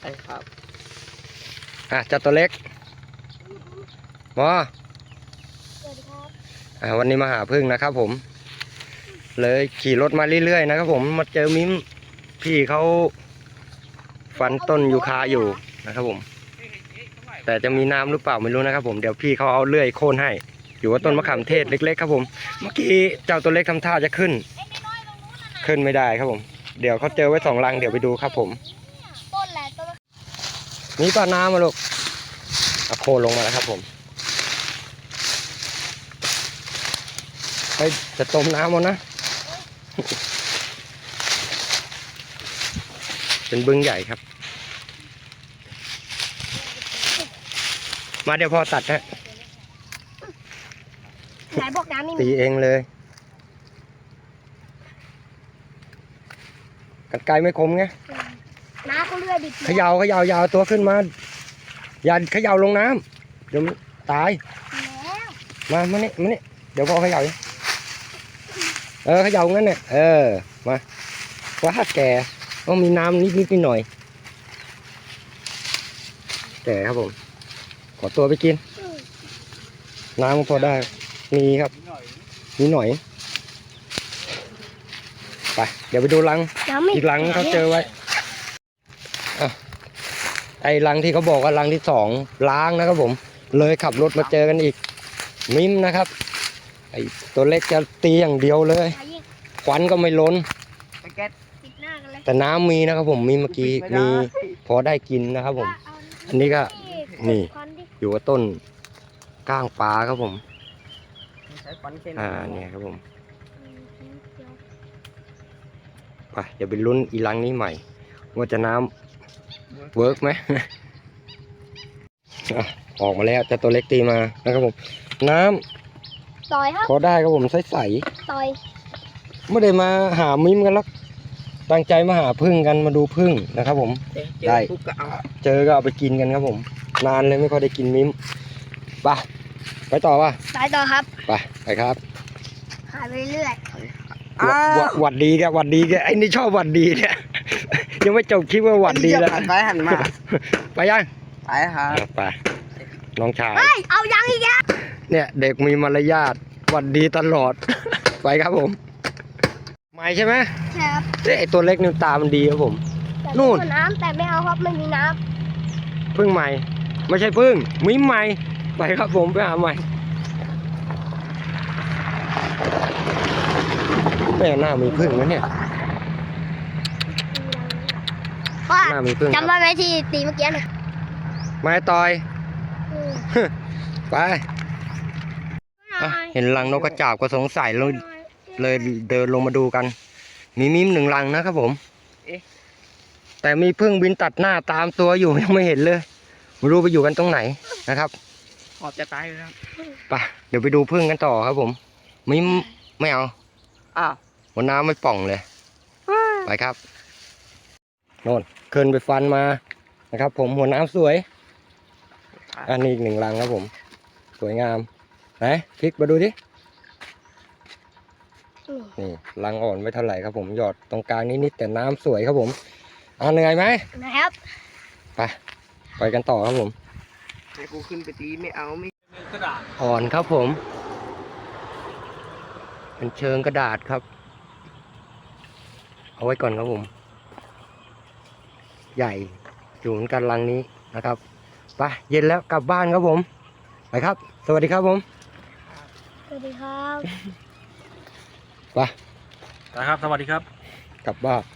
ใช่ครับ อะจัดตัวเล็กหมอสวัสดีครับอะวันนี้มาหาพึ่งนะครับผม เลยขี่รถมาเรื่อยๆนะครับผมมาเจอมิ้มพี่เขาฟันต้นยูคาอยู่นะครับผม แต่จะมีน้ำหรือเปล่าไม่รู้นะครับผมเดี๋ยวพี่เขาเอาเลื่อยโค่นให้ อยู่ว่าต้นมะขามเทศเล็ก ๆ ครับผม เมื่อกี้เจ้าตัวเล็กทำท่าจะขึ้น ขึ้นไม่ได้ครับผม เดี๋ยวเขาเจอไว้สองรังเดี๋ยวไปดูครับผมต้นแหละต้น นี่ปลาน้ำมาลูกเอาโคนลงมาแล้วครับผมไปจะต้มน้ำหมดนะ เป็นบึงใหญ่ครับ มาเดี๋ยวพอตัดนะไหนบอกน้ำไม่มีตีเองเลยกันไกลไม่คมไงน้า เขาเลือดดิบเขยาวขยาวยาวตัวขึ้นมา อย่าเขยาวลงน้ำเดี๋ยวมันตาย แล้วมามานี่มานี่เดี๋ยวพ่อเขย่าดิเออเขย่างั้นเนี่ยเออ มาว่าแก่ต้องมีน้ำนิดนิดหน่อย แก่ครับผม ขอตัวไปกิน น้ำก็พอได้ มีครับ มีหน่อย ไป เดี๋ยวไปดูรังน้ำไม่อีกรังเขาเจอไว้อะ ไอ้รังที่เขาบอกว่ารังที่สองล้างนะครับผม เลยขับรถมาเจอกันอีก มิ้มนะครับ ไอ้ตัวเล็กจะตีอย่างเดียวเลยใครยิงควันก็ไม่ล้นไอ้แก๊สปิดหน้ากันเลยแต่น้ำมีนะครับผมมีเมื่อกี้ไม่ได้มีพอได้กินนะครับผม อันนี้ก็นี่ควันดิอยู่กับต้นก้างปลาครับผมใช้ฟันเส้นอ่าเนี่ยครับผมไปเดี๋ยวไปลุ้นอีรังนี้ใหม่ ว่าจะน้ำ เวิร์กไหมอะออกมาแล้วจะตัวเล็กตีมานะครับผม น้ำต่อยครับ พอได้ครับผมใสใสต่อยๆไม่ได้มาหามิมกันหรอกตั้งใจมาหาพึ่งกันมาดูพึ่งนะครับผมเจอได้ปุ๊บก็เอาเจอก็เอาไปกินกันครับผม นานเลยไม่ค่อยได้กินมิมไปไปต่อป่ะตายต่อครับไปไปครับหายไปเรื่อยหวัดหวัดหวัดดีแกหวัดดีแกไอ้นี่ชอบหวัดดีเนี่ย ยังไม่จบคลิปว่าหวัดดีแล้วหันไปหันมา ไปยัง ไปครับอะไป น้องชาย เฮ้ย เอายังอีกแล้วเนี่ยเด็กมีมารยาทหวัดดีตลอด ไปครับผม ไม่ใช่ไหมครับเอ้ยไอตัวเล็กนี่ตามันดีครับผมแต่นู่นไม่เอาน้ำแต่ไม่เอาครับไม่มีน้พึ่งใหม่ ไม่ใช่พึ่งมิมใหม่ ไปครับผมไปหาใหม่แม่หน้ามีพึ่งนะเนี่ยำ พ่อหน้ามีพึ่งครับจำได้ไหมที่ตีเมื่อกี้น่ะไม้ต่อย อืมไปอะเห็นรังนกกระจาบก็สงสัยเลยเลยเดินลงมาดูกัน มีมิมหนึ่งรังนะครับผมแต่มีพึ่งบินตัดหน้าตามตัวอยู่ ยังไม่เห็นเลยไม่รู้ไปอยู่กันตรงไหนนะครับหอบจะตายเลยครับ ไปเดี๋ยวไปดูพึ่งกันต่อครับผมมิมไม่เอาอ้าว หัวน้ำไม่ป่องเลย ไปครับ โน่นเคินไปฟันมานะครับ ผมหัวน้ำสวย อันนี้อีกหนึ่งรังครับผม สวยงามไหนพลิกมาดูดิอืมนี่รังอ่อนไม่เท่าไหร่ครับผมหยอดตรงกลางนิดๆแต่น้ำสวยครับผมอ่าเหนื่อยไหมนะครับไปไปกันต่อครับผม ให้กูขึ้นไปตีไม่เอาไม่อ่อนครับผม เป็นเชิงกระดาษครับ เอาไว้ก่อนครับผม ใหญ่อยู่เหมือนกันรังนี้นะครับไปเย็นแล้วกลับบ้านครับผมไปครับ สวัสดีครับผมสวัสดีครับไปนะครับ สวัสดีครับ กลับบ้าน